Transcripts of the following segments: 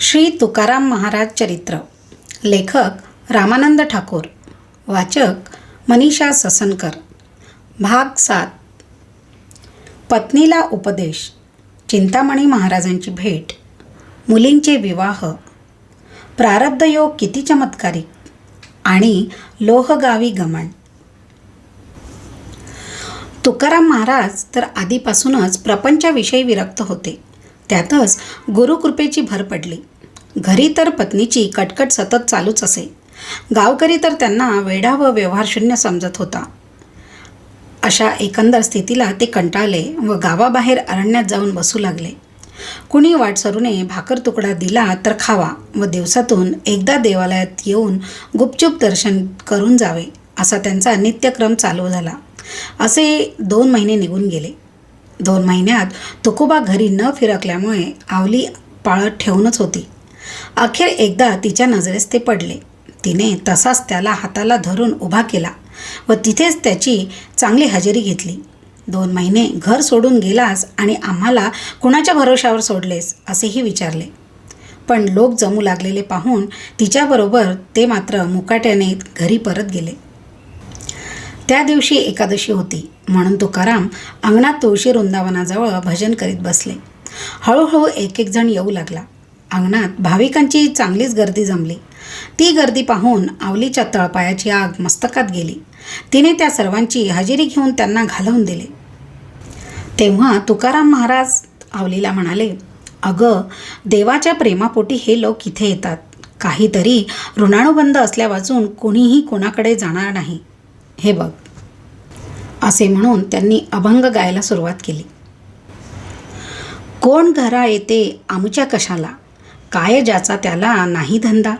श्री तुकाराम महाराज चरित्र. लेखक रामानंद ठाकूर. वाचक मनीषा ससनकर. भाग सात. पत्नीला उपदेश. चिंतामणी महाराजांची भेट. मुलींचे विवाह. प्रारब्ध योग किती चमत्कारिक. आणि लोहगावी गमन तुकाराम महाराज तर आधीपासूनच प्रपंचाविषयी विरक्त होते. त्यातच गुरुकृपेची भर पडली. घरी तर पत्नीची कटकट सतत चालूच असे. गावकरी तर त्यांना वेढा व व्यवहारशून्य समजत होता. अशा एकंदर स्थितीला ते कंटाळले व गावाबाहेर अरण्यात जाऊन बसू लागले. कुणी वाटसरूने भाकर तुकडा दिला तर खावा व दिवसातून एकदा देवालयात येऊन गुपचूप दर्शन करून जावे असा त्यांचा नित्यक्रम चालू झाला. असे दोन महिने निघून गेले. दोन महिन्यात तुकोबा घरी न फिरकल्यामुळे आवली पाळत ठेवूनच होती. अखेर एकदा तिच्या नजरेस ते पडले. तिने तसाच त्याला हाताला धरून उभा केला व तिथेच त्याची चांगली हजेरी घेतली. दोन महिने घर सोडून गेलास आणि आम्हाला कुणाच्या भरोशावर सोडलेस? असेही विचारले. पण लोक जमू लागलेले पाहून तिच्याबरोबर ते मात्र मुकाट्याने घरी परत गेले. त्या दिवशी एकादशी होती. म्हणून तुकाराम अंगणात तुळशी वृंदावनाजवळ भजन करीत बसले. हळूहळू एक एक जण येऊ लागला. अंगणात भाविकांची चांगलीच गर्दी जमली. ती गर्दी पाहून आवलीच्या तळपायाची आग मस्तकात गेली. तिने त्या सर्वांची हजेरी घेऊन त्यांना घालवून दिले. तेव्हा तुकाराम महाराज आवलीला म्हणाले अगं देवाच्या प्रेमापोटी हे लोक इथे येतात. काहीतरी ऋणानुबंध असल्यावाचून कोणीही कोणाकडे जाणार नाही. हे बघ. असे म्हणून त्यांनी अभंग गायला सुरुवात केली. कोण घरा येते आमच्या कशाला? काय ज्याचा त्याला नाही धंदा?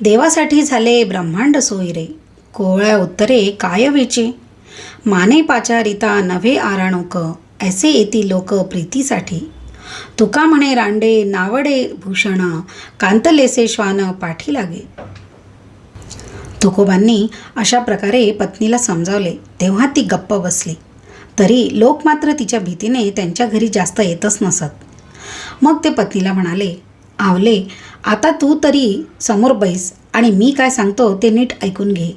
देवासाठी झाले ब्रह्मांड सोयी रे कोवळ्या उत्तरे काय वेचे? माने पाचारिता नवे आराणोक. ऐसे येती लोक प्रीतीसाठी. तुका म्हणे रांडे नावडे भूषण कांतलेसे श्वान पाठी लागे. तुकोबांनी अशा प्रकारे पत्नीला समजावले. तेव्हा ती गप्प बसली. तरी लोक मात्र तिच्या भीतीने त्यांच्या घरी जास्त येतच नसत. मग ते पत्नीला म्हणाले आवले आता तू तरी समोर बैस आणि मी काय सांगतो ते नीट ऐकून घे.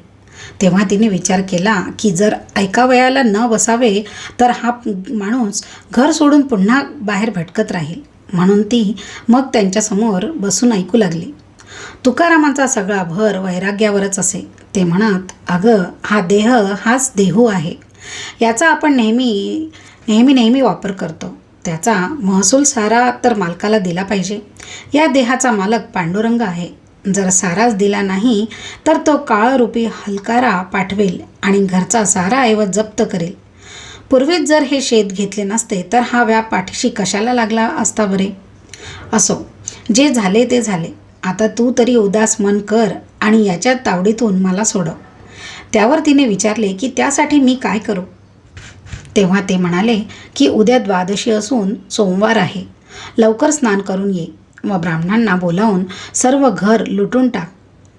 तेव्हा तिने विचार केला की जर ऐकावयाला न बसावे तर हा माणूस घर सोडून पुन्हा बाहेर भटकत राहील. म्हणून ती मग त्यांच्यासमोर बसून ऐकू लागली. तुकारामांचा सगळा भर वैराग्यावरच असे. ते म्हणत अगं हा देह हाच देहू आहे. याचा आपण नेहमी नेहमी नेहमी वापर करतो. त्याचा महसूल सारा तर मालकाला दिला पाहिजे. या देहाचा मालक पांडुरंग आहे. जर साराच दिला नाही तर तो काळरूपी हलकारा पाठवेल आणि घरचा सारा ऐवज जप्त करेल. पूर्वीच जर हे शेत घेतले नसते तर हा व्याप पाठीशी कशाला लागला असता बरे? असो जे झाले ते झाले. आता तू तरी उदास मन कर आणि याच्या तावडीतून मला सोडव त्यावर तिने विचारले की त्यासाठी मी काय करू? तेव्हा ते म्हणाले की उद्या द्वादशी असून सोमवार आहे. लवकर स्नान करून ये. व ब्राह्मणांना बोलावून सर्व घर लुटून टाक.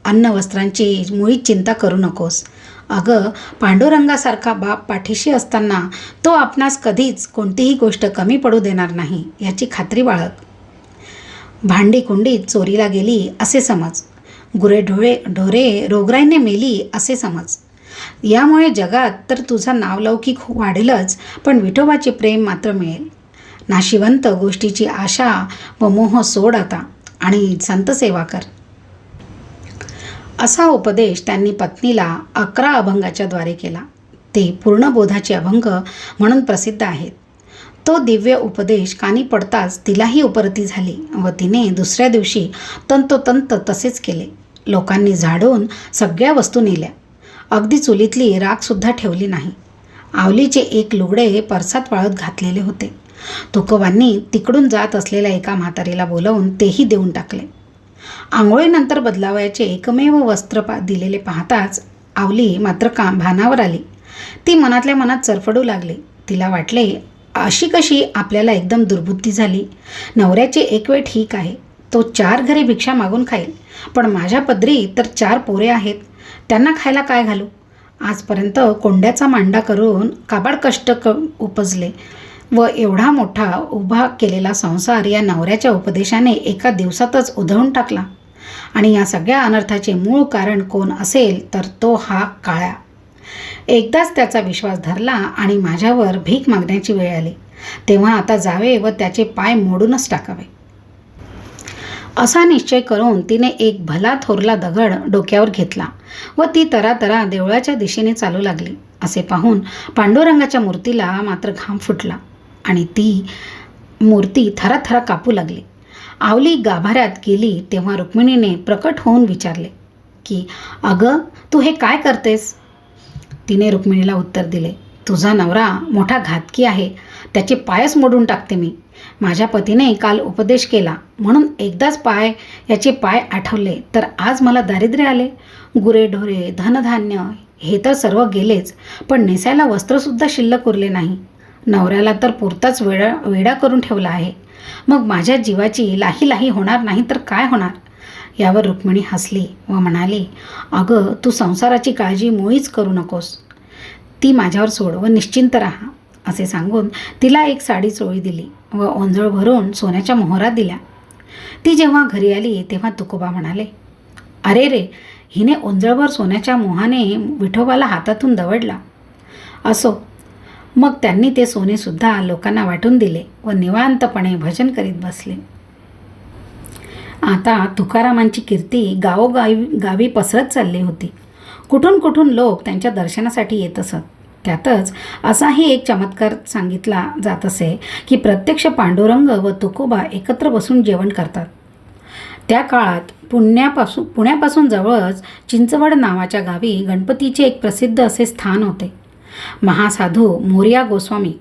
अन्न वस्त्रांची मुळीच चिंता करू नकोस. अगं पांडुरंगासारखा बाप पाठीशी असताना तो आपणास कधीच कोणतीही गोष्ट कमी पडू देणार नाही याची खात्री बाळग. भांडी कुंडी चोरीला गेली असे समज. गुरे ढोळे ढोरे रोगराईने मेली असे समज. यामुळे जगात तर तुझा नावलौकिक वाढेलच पण विठोबाचे प्रेम मात्र मिळेल. नाशिवंत गोष्टीची आशा व मोह सोड आता आणि संत सेवा कर. असा उपदेश त्यांनी पत्नीला अकरा अभंगाच्या द्वारे केला. ते पूर्णबोधाचे अभंग म्हणून प्रसिद्ध आहेत. तो दिव्य उपदेश कानी पडताच तिलाही उपरती झाली व तिने दुसऱ्या दिवशी तंतोतंत तसेच केले. लोकांनी झाडून सगळ्या वस्तू नेल्या. अगदी चुलीतली राखसुद्धा ठेवली नाही. आवलीचे एक लुगडे परसात वाळत घातलेले होते. तुकोबांनी तिकडून जात असलेल्या एका म्हातारीला बोलावून तेही देऊन टाकले. आंघोळीनंतर बदलावयाचे एकमेव वस्त्र पा दिलेले पाहताच आवली मात्र का भानावर आली. ती मनातल्या मनात चरफडू लागली. तिला वाटले अशी कशी आपल्याला एकदम दुर्बुद्धी झाली? नवऱ्याची एक वेळ ठीक आहे. तो चार घरी भिक्षा मागून खाईल. पण माझ्या पदरी तर चार पोरे आहेत. त्यांना खायला काय घालू? आजपर्यंत कोंड्याचा मांडा करून काबाड कष्ट क उपजले व एवढा मोठा उभा केलेला संसार या नवऱ्याच्या उपदेशाने एका दिवसातच उधळून टाकला. आणि या सगळ्या अनर्थाचे मूळ कारण कोण असेल तर तो हा काळ्या एकदाच त्याचा विश्वास धरला आणि माझ्यावर भीक मागण्याची वेळ आली. तेव्हा आता जावे व त्याचे पाय मोडूनच टाकावे. असा निश्चय करून तिने एक भला थोरला दगड डोक्यावर घेतला व ती तरातरा देवळाच्या दिशेने चालू लागली. असे पाहून पांडुरंगाच्या मूर्तीला मात्र घाम फुटला आणि ती मूर्ती थराथरा कापू लागली. आवली गाभाऱ्यात गेली तेव्हा रुक्मिणीने प्रकट होऊन विचारले की अगं तू हे काय करतेस? तिने रुक्मिणीला उत्तर दिले तुझा नवरा मोठा घातकी आहे त्याचे पायच मोडून टाकते मी. माझ्या पतीने काल उपदेश केला म्हणून एकदाच पाय याचे पाय आठवले तर आज मला दारिद्र्य आले. गुरेढोरे धनधान्य हे तर सर्व गेलेच पण नेसायला वस्त्रसुद्धा शिल्लक उरले नाही. नवऱ्याला तर पुरताच वेळा वेडा करून ठेवला आहे. मग माझ्या जीवाची लाही लाही होणार नाही तर काय होणार? यावर रुक्मिणी हसली व म्हणाली अगं तू संसाराची काळजी मुळीच करू नकोस. ती माझ्यावर सोड व निश्चिंत राहा असे सांगून तिला एक साडी चोळी दिली व ओंजळ भरून सोन्याच्या मोहरात दिल्या. ती जेव्हा घरी आली तेव्हा तुकोबा म्हणाले अरे रे हिने ओंजळभर सोन्याच्या मोहाने विठोबाला हातातून दवडला. असो. मग त्यांनी ते सोनेसुद्धा लोकांना वाटून दिले व निवांतपणे भजन करीत बसले. आता तुकारामांची कीर्ती गावोगावी गावी पसरत चालली होती. कुठून कुठून लोक त्यांच्या दर्शनासाठी येत असत? त्यातच असाही एक चमत्कार सांगितला जात असे की प्रत्यक्ष पांडुरंग व तुकोबा एकत्र बसून जेवण करतात. त्या काळात पुण्यापासून पुण्यापासून जवळच चिंचवड नावाच्या गावी गणपतीचे एक प्रसिद्ध असे स्थान होते. महासाधू मोर्या गोस्वामी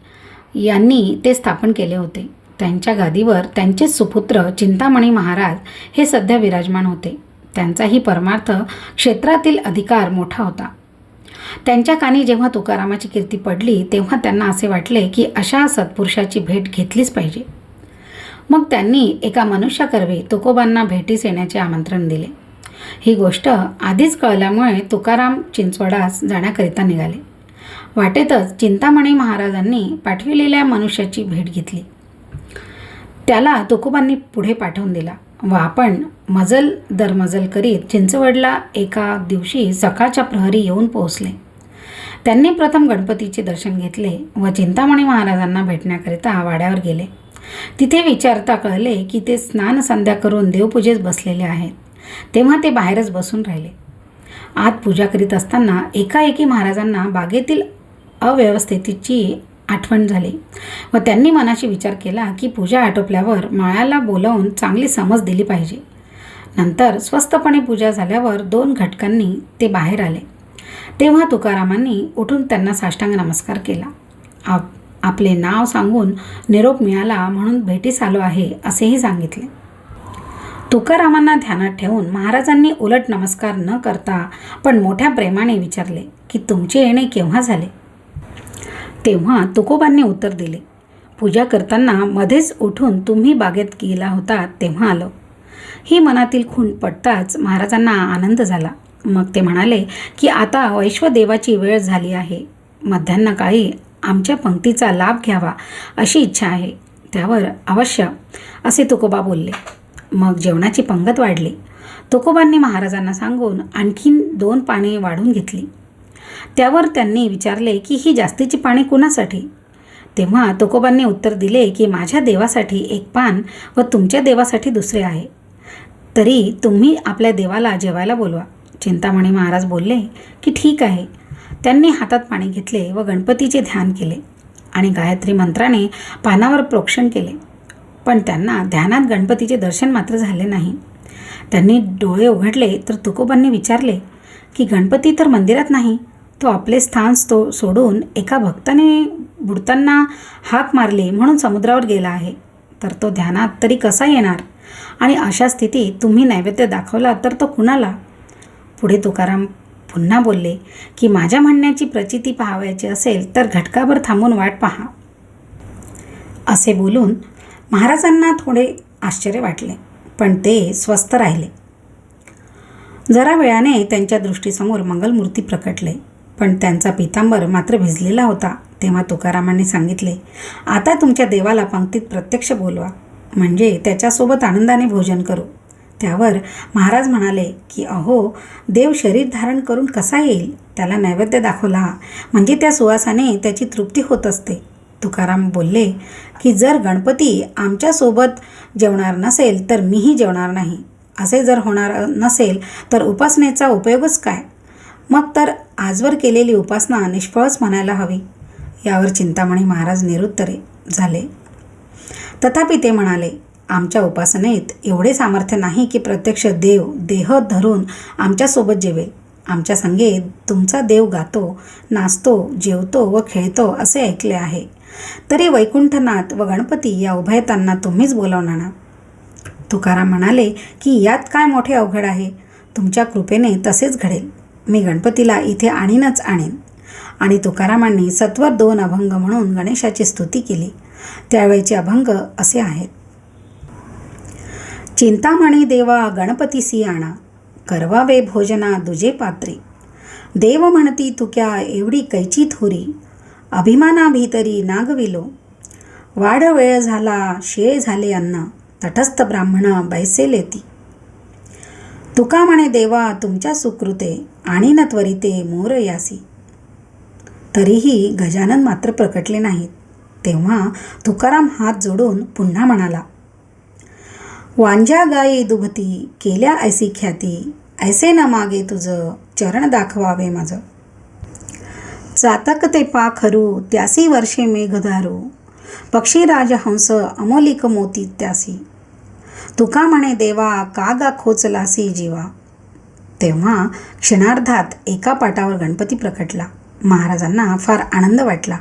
यांनी ते स्थापन केले होते. त्यांच्या गादीवर त्यांचेच सुपुत्र चिंतामणी महाराज हे सध्या विराजमान होते. त्यांचाही परमार्थ क्षेत्रातील अधिकार मोठा होता. त्यांच्या कानी जेव्हा तुकारामाची कीर्ती पडली तेव्हा त्यांना असे वाटले की अशा सत्पुरुषाची भेट घेतलीच पाहिजे. मग त्यांनी एका मनुष्याकरवे तुकोबांना भेटीस येण्याचे आमंत्रण दिले. ही गोष्ट आधीच कळल्यामुळे तुकाराम चिंचवडास जाण्याकरिता निघाले. वाटेतच चिंतामणी महाराजांनी पाठविलेल्या मनुष्याची भेट घेतली. त्याला तुकोबांनी पुढे पाठवून दिला. व आपण मजल दरमजल करीत चिंचवडला एका दिवशी सकाळच्या प्रहरी येऊन पोहोचले. त्यांनी प्रथम गणपतीचे दर्शन घेतले व चिंतामणी महाराजांना भेटण्याकरिता वाड्यावर गेले. तिथे विचारता कळले की ते स्नान संध्या करून देवपूजेस बसलेले आहेत. तेव्हा ते बाहेरच बसून राहिले. आत पूजा करीत असताना एकाएकी महाराजांना बागेतील अव्यवस्थेची आठवण झाली. व त्यांनी मनाशी विचार केला की पूजा आटोपल्यावर माळ्याला बोलावून चांगली समज दिली पाहिजे. नंतर स्वस्तपणे पूजा झाल्यावर दोन घटकांनी ते बाहेर आले. तेव्हा तुकारामांनी उठून त्यांना साष्टांग नमस्कार केला. आप आपले नाव सांगून निरोप मिळाला म्हणून भेटीस आलो आहे असेही सांगितले. तुकारामांना ध्यानात ठेवून महाराजांनी उलट नमस्कार न करता पण मोठ्या प्रेमाने विचारले की तुमचे येणे केव्हा झाले? तेव्हा तुकोबांनी उत्तर दिले. पूजा करताना मध्येच उठून तुम्ही बागेत गेला होता तेव्हा आलो. ही मनातील खूण पडताच महाराजांना आनंद झाला. मग ते म्हणाले की आता वैश्वदेवाची वेळ झाली आहे. मध्यान्ह काळी आमच्या पंक्तीचा लाभ घ्यावा अशी इच्छा आहे. त्यावर अवश्य असे तुकोबा बोलले. मग जेवणाची पंगत वाढली. तुकोबांनी महाराजांना सांगून आणखीन दोन पाने वाढून घेतली. त्यावर त्यांनी विचारले की ही जास्तीची पाने कुणासाठी? तेव्हा तुकोबांनी उत्तर दिले की माझ्या देवासाठी एक पान व तुमच्या देवासाठी दुसरे आहे. तरी तुम्ही आपल्या देवाला जेवायला बोलवा. चिंतामणी महाराज बोलले की ठीक आहे. त्यांनी हातात पाणी घेतले व गणपतीचे ध्यान केले आणि गायत्री मंत्राने पानावर प्रोक्षण केले. पण त्यांना ध्यानात गणपतीचे दर्शन मात्र झाले नाही. त्यांनी डोळे उघडले तर तुकोबांनी विचारले की गणपती तर मंदिरात नाही तो आपले स्थान तो सोडून एका भक्ताने बुडताना हाक मारली म्हणून समुद्रावर गेला आहे. तर तो ध्यानात तरी कसा येणार? आणि अशा स्थितीत तुम्ही नैवेद्य दाखवला तर तो कुणाला? पुढे तुकाराम पुन्हा बोलले की माझ्या म्हणण्याची प्रचिती पाहावयाची असेल तर घटकाभर थांबून वाट पहा. असे बोलून महाराजांना थोडे आश्चर्य वाटले पण ते स्वस्थ राहिले. जरा वेळाने त्यांच्या दृष्टीसमोर मंगलमूर्ती प्रकटले. पण त्यांचा पितांबर मात्र भिजलेला होता तेव्हा तुकारामांनी सांगितले आता तुमच्या देवाला पंक्तीत प्रत्यक्ष बोलवा म्हणजे त्याच्यासोबत आनंदाने भोजन करू. त्यावर महाराज म्हणाले की अहो देव शरीर धारण करून कसा येईल? त्याला नैवेद्य दाखवला म्हणजे त्या सुवासाने त्याची तृप्ती होत असते. तुकाराम बोलले की जर गणपती आमच्यासोबत जेवणार नसेल तर मीही जेवणार नाही. असे जर होणार नसेल तर उपासनेचा उपयोगच काय? मग तर आजवर केलेली उपासना निष्फळच म्हणायला हवी. यावर चिंतामणी महाराज निरुत्तरे झाले. तथापि ते म्हणाले आमच्या उपासनेत एवढे सामर्थ्य नाही की प्रत्यक्ष देव देह धरून आमच्यासोबत जेवेल आमच्या संगे तुमचा देव गातो नाचतो जेवतो व खेळतो असे ऐकले आहे. तरी वैकुंठनाथ व गणपती या उभयतांना तुम्हीच बोलावणार ना? तुकाराम म्हणाले की यात काय मोठे अवघड आहे? तुमच्या कृपेने तसेच घडेल. मी गणपतीला इथे आणीनच आणीन. आणि तुकारामांनी सत्वर दोन अभंग म्हणून गणेशाची स्तुती केली. त्यावेळचे अभंग असे आहेत. चिंतामणी देवा गणपतीसी आणा करवावे भोजना दुजे पात्री. देव म्हणती तुक्या एवढी कैची थोरी अभिमाना भीतरी नागविलो. वाढ वेळ झाला शेळ झाले अन्न तटस्थ ब्राह्मण बैसेले ती तुका म्हणे देवा तुमच्या सुकृते आणि न त्वरिते मोर यासी. तरीही गजानन मात्र प्रकटले नाहीत. तेव्हा तुकाराम हात जोडून पुन्हा म्हणाला वांज्या गायी दुभती केल्या ऐसी ख्याती ऐसे न मागे तुझं चरण दाखवावे माझं. चातक ते पाखरू त्यासी वर्षे मेघधारू पक्षी राजहंस अमोलिक मोती त्यासी. तुका म्हणे देवा का गा खोचलासी जीवा? तेव्हा क्षणार्धात एका पाटावर गणपती प्रकटला. महाराजांना फार आनंद वाटला.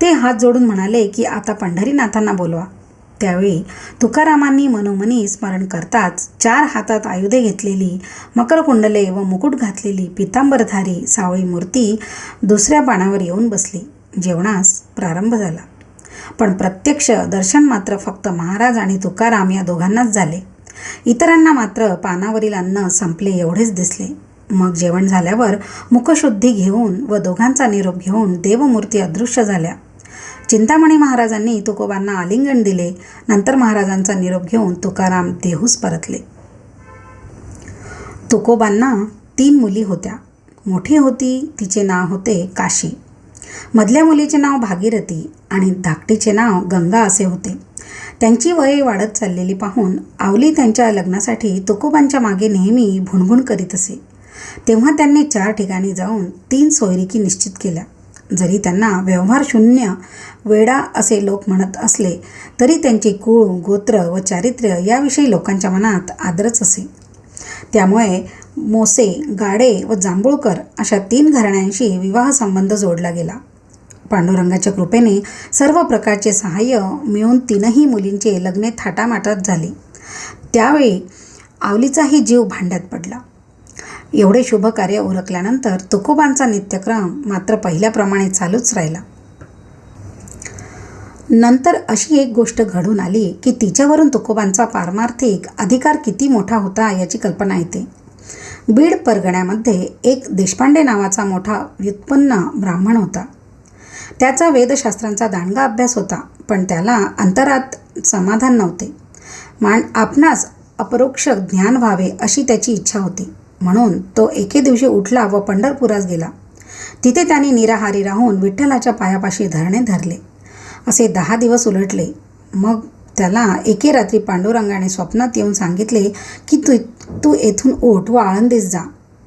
ते हात जोडून म्हणाले की आता पंढरीनाथांना बोलवा. त्यावेळी तुकारामांनी मनोमनी स्मरण करताच चार हातात आयुधे घेतलेली मकरकुंडले व मुकुट घातलेली पितांबरधारी सावळी मूर्ती दुसऱ्या पानावर येऊन बसली. जेवणास प्रारंभ झाला. पण प्रत्यक्ष दर्शन मात्र फक्त महाराज आणि तुकाराम या दोघांनाच झाले. इतरांना मात्र पानावरील अन्न संपले एवढेच दिसले. मग जेवण झाल्यावर मुखशुद्धी घेऊन व दोघांचा निरोप घेऊन देवमूर्ती अदृश्य झाल्या. चिंतामणी महाराजांनी तुकोबांना आलिंगन दिले. नंतर महाराजांचा निरोप घेऊन तुकाराम देहूस परतले. तुकोबांना तीन मुली होत्या. मोठी होती तिचे नाव होते काशी. मधल्या मुलीचे नाव भागीरथी आणि धाकटीचे नाव गंगा असे होते. त्यांची वये वाढत चाललेली पाहून आवली त्यांच्या लग्नासाठी तुकोबांच्या मागे नेहमी भुणभुण करीत असे. तेव्हा त्यांनी चार ठिकाणी जाऊन तीन सोयरिकी निश्चित केल्या. जरी त्यांना व्यवहार शून्य वेडा असे लोक म्हणत असले तरी त्यांचे कुळ गोत्र व चारित्र्य याविषयी लोकांच्या मनात आदरच असे. त्यामुळे मोसे गाडे व जांभूळकर अशा तीन घराण्यांशी विवाह संबंध जोडला गेला. पांडुरंगाच्या कृपेने सर्व प्रकारचे सहाय्य मिळून तीनही मुलींचे लग्ने थाटामाटात झाले. त्यावेळी आवलीचाही जीव भांड्यात पडला. एवढे शुभ कार्य उरकल्यानंतर तुकोबांचा नित्यक्रम मात्र पहिल्याप्रमाणे चालूच राहिला. नंतर अशी एक गोष्ट घडून आली की तिच्यावरून तुकोबांचा पारमार्थिक अधिकार किती मोठा होता याची कल्पना येते. बीड परगण्यामध्ये एक देशपांडे नावाचा मोठा व्युत्पन्न ब्राह्मण होता. त्याचा वेदशास्त्रांचा दांडगा अभ्यास होता पण त्याला अंतरात समाधान नव्हते. मान आपणास अपरोक्ष ज्ञान व्हावे अशी त्याची इच्छा होती. म्हणून तो एके दिवशी उठला व पंढरपुरास गेला. तिथे त्यांनी निराहारी राहून विठ्ठलाच्या पायापाशी धरणे धरले. असे दहा दिवस उलटले. मग त्याला एके रात्री पांडुरंगाने स्वप्नात येऊन सांगितले की तू तू येथून ओठ व आळंदीस जा.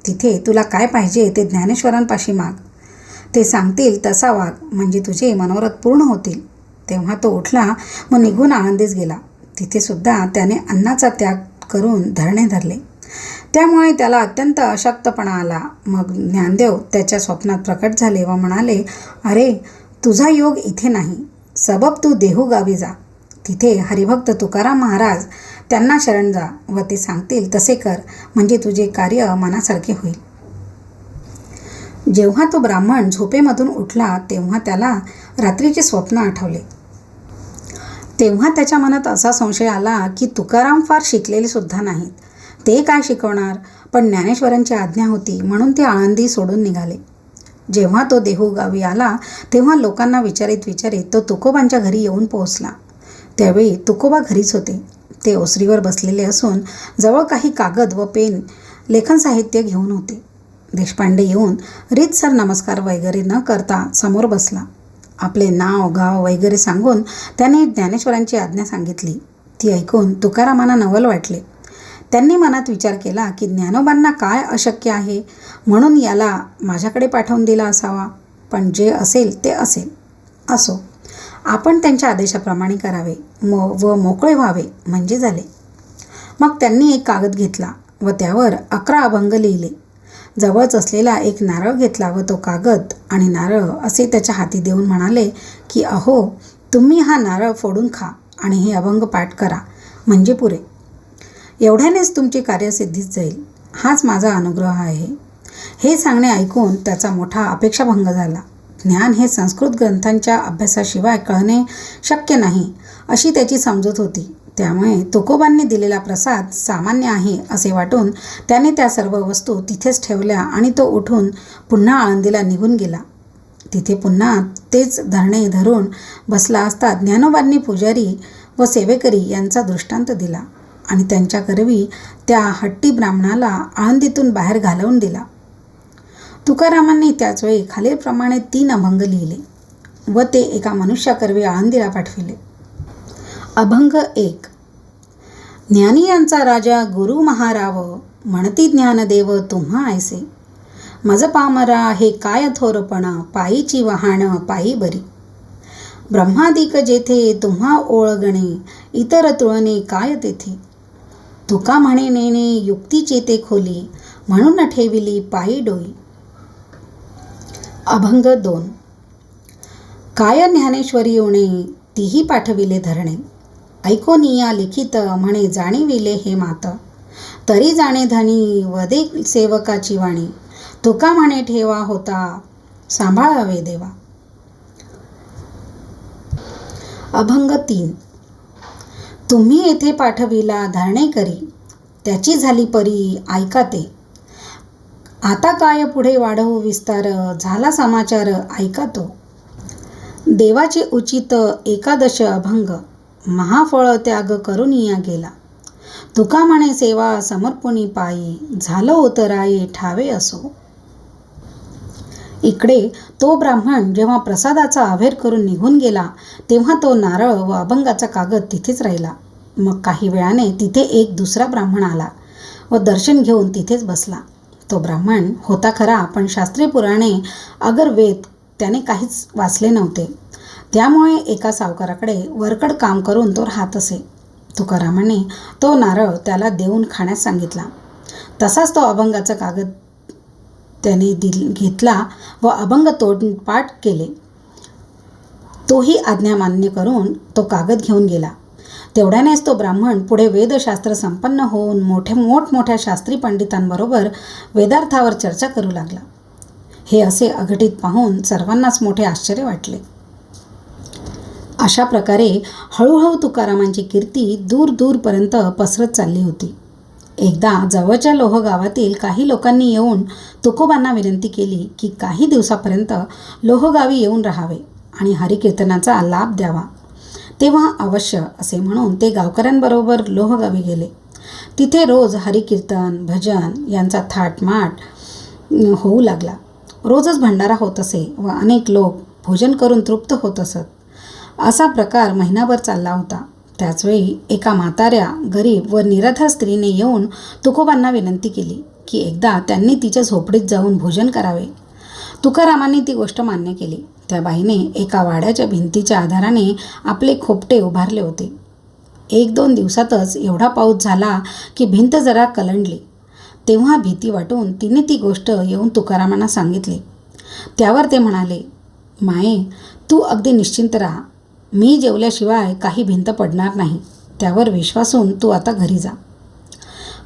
तिथे तुला काय पाहिजे ते ज्ञानेश्वरांपाशी माग. ते सांगतील तसा वाघ म्हणजे तुझे मनोरथ पूर्ण होतील. तेव्हा तो उठला व निघून आळंदीस गेला. तिथे सुद्धा त्याने अन्नाचा त्याग करून धरणे धरले. त्यामुळे त्याला अत्यंत अशक्तपणा आला. मग ज्ञानदेव त्याच्या स्वप्नात प्रकट झाले व म्हणाले अरे तुझा योग इथे नाही. सबब तू देहू गावी जा. तिथे हरिभक्त तुकाराम महाराज त्यांना शरण जा व ते सांगतील तसे कर. म्हणजे तुझे कार्य मनासारखे होईल. जेव्हा तो ब्राह्मण झोपेमधून उठला तेव्हा त्याला रात्रीचे स्वप्न आठवले. तेव्हा त्याच्या मनात असा संशय आला की तुकाराम फार शिकलेले सुद्धा नाहीत. ते काय शिकवणार? पण ज्ञानेश्वरांची आज्ञा होती म्हणून ते आळंदी सोडून निघाले. जेव्हा तो देहू गावी आला तेव्हा लोकांना विचारित विचारित तो तुकोबांच्या घरी येऊन पोहोचला. त्यावेळी तुकोबा घरीच होते. ते ओसरीवर बसलेले असून जवळ काही कागद व पेन लेखन साहित्य घेऊन होते. देशपांडे येऊन रीतसर नमस्कार वगैरे न करता समोर बसला. आपले नाव गाव वगैरे सांगून त्याने ज्ञानेश्वरांची आज्ञा सांगितली. ती ऐकून तुकारामांना नवल वाटले. त्यांनी मनात विचार केला की ज्ञानोबांना काय अशक्य आहे? म्हणून याला माझ्याकडे पाठवून दिला असावा. पण जे असेल ते असेल. असो. आपण त्यांच्या आदेशाप्रमाणे करावे. मो व मोकळे व्हावे. म्हणजे झाले. मग त्यांनी एक कागद घेतला व त्यावर अकरा अभंग लिहिले. जवळच असलेला एक नारळ घेतला व तो कागद आणि नारळ असे त्याच्या हाती देऊन म्हणाले की अहो तुम्ही हा नारळ फोडून खा आणि हे अभंग पाठ करा. म्हणजे पुरे. एवढ्यानेच तुमची कार्यसिद्धीच जाईल. हाच माझा अनुग्रह आहे. हे सांगणे ऐकून त्याचा मोठा अपेक्षाभंग झाला. ज्ञान हे संस्कृत ग्रंथांच्या अभ्यासाशिवाय कळणे शक्य नाही अशी त्याची समजूत होती. त्यामुळे तुकोबांनी दिलेला प्रसाद सामान्य आहे असे वाटून त्याने त्या सर्व वस्तू तिथेच ठेवल्या आणि तो उठून पुन्हा आळंदीला निघून गेला. तिथे पुन्हा तेच धरणे धरून बसला असता ज्ञानोबांनी पुजारी व सेवेकरी यांचा दृष्टांत दिला आणि त्यांच्या करवी त्या हट्टी ब्राह्मणाला आळंदीतून बाहेर घालवून दिला. तुकारामांनी त्याचवेळी खालीलप्रमाणे तीन अभंग लिहिले व ते एका मनुष्याकरवी आळंदीला पाठविले. अभंग एक. ज्ञानी यांचा राजा गुरु महाराव म्हणती ज्ञानदेव तुम्हा ऐसे. मज पामरा हे काय थोरपणा पायीची वहाण पायी बरी. ब्रह्मादिक जेथे तुम्हा ओळगणे इतर तुळणे काय तेथे. तुका म्हणे नेणे युक्तीचे ते खोली म्हणून ठेविली पायी डोई. अभंग दोन. काय ज्ञानेश्वरी येणे तीही पाठविले धरणे. ऐकोनिया लिखित म्हणे जाणीविले हे मात. तरी जाणे धनी वदे सेवकाची वाणी. तुका म्हणे ठेवा होता सांभाळावे देवा. अभंग तीन. तुम्ही येथे पाठविला धारणे करी त्याची झाली परी ऐका ते. आता काय पुढे वाढवू विस्तार झाला समाचार ऐका तो. देवाचे उचित एकादश अभंग. महाफळ त्याग करून या गेला. तुका म्हणे सेवा समर्पणी पायी झालं उतराये ठावे असो. इकडे तो ब्राह्मण जेव्हा प्रसादाचा अभेर करून निघून गेला तेव्हा तो नारळ व अभंगाचा कागद तिथेच राहिला. मग काही वेळाने तिथे एक दुसरा ब्राह्मण आला व दर्शन घेऊन तिथेच बसला. तो ब्राह्मण होता खरा पण शास्त्रीय पुराणे अगर वेद त्याने काहीच वाचले नव्हते. त्यामुळे एका सावकाराकडे वरकड काम करून तो राहत असे. तुकारामाने तो नारळ त्याला देऊन खाण्यास सांगितला. तसाच तो अभंगाचा कागद त्याने दिल घेतला व अभंग तोडपाठ केले. तोही आज्ञा मान्य करून तो कागद घेऊन गेला. तेवढ्यानेच तो ब्राह्मण पुढे वेदशास्त्र संपन्न होऊन मोठे मोठमोठ्या शास्त्री पंडितांबरोबर वेदार्थावर चर्चा करू लागला. हे असे अघटित पाहून सर्वांनाच मोठे आश्चर्य वाटले. अशा प्रकारे हळूहळू तुकारामांची कीर्ती दूर दूरपर्यंत पसरत चालली होती. एकदा जवळच्या लोह गावातील काही लोकांनी येऊन तुकोबांना विनंती केली की काही दिवसापर्यंत लोहगावी येऊन राहावे आणि हरिकीर्तनाचा लाभ द्यावा. तेव्हा अवश्य असे म्हणून ते गावकऱ्यांबरोबर लोहगावी गेले. तिथे रोज हरिकीर्तन भजन यांचा थाटमाट होऊ लागला. रोजच भंडारा होत असे व अनेक लोक भोजन करून तृप्त होत असत. असा प्रकार महिनाभर चालला होता. त्याचवेळी एका म्हाताऱ्या गरीब व निराधार स्त्रीने येऊन तुकोबांना विनंती केली की एकदा त्यांनी तिच्या झोपडीत जाऊन भोजन करावे. तुकारामांनी ती गोष्ट मान्य केली. त्या बाईने एका वाड्याच्या भिंतीच्या आधाराने आपले खोपटे उभारले होते. एक दोन दिवसातच एवढा पाऊस झाला की भिंत जरा कलंडली. तेव्हा भीती वाटून तिने ती गोष्ट येऊन तुकारामांना सांगितली. त्यावर ते म्हणाले माये तू अगदी निश्चिंत राहा. मी जेवल्याशिवाय काही भिंत पडणार नाही त्यावर विश्वासून तू आता घरी जा.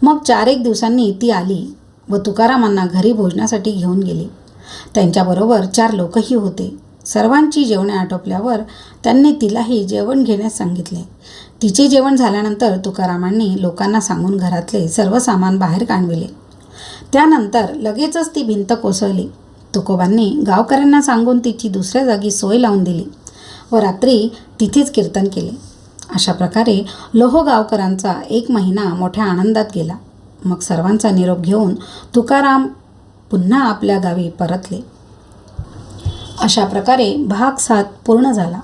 मग चार एक दिवसांनी ती आली व तुकारामांना घरी भोजनासाठी घेऊन गेली. त्यांच्याबरोबर चार लोकही होते. सर्वांची जेवणे आटोपल्यावर त्यांनी तिलाही जेवण घेण्यास सांगितले. तिचे जेवण झाल्यानंतर तुकारामांनी लोकांना सांगून घरातले सर्व सामान बाहेर काढविले. त्यानंतर लगेचच ती भिंत कोसळली. तुकोबांनी गावकऱ्यांना सांगून तिची दुसऱ्या जागी सोय लावून दिली. व रात्री तिथेच कीर्तन केले. अशा प्रकारे लोह गावकरांचा एक महिना मोठ्या आनंदात गेला. मग सर्वांचा निरोप घेऊन तुकाराम पुन्हा आपल्या गावी परतले. अशा प्रकारे भाग सात पूर्ण झाला.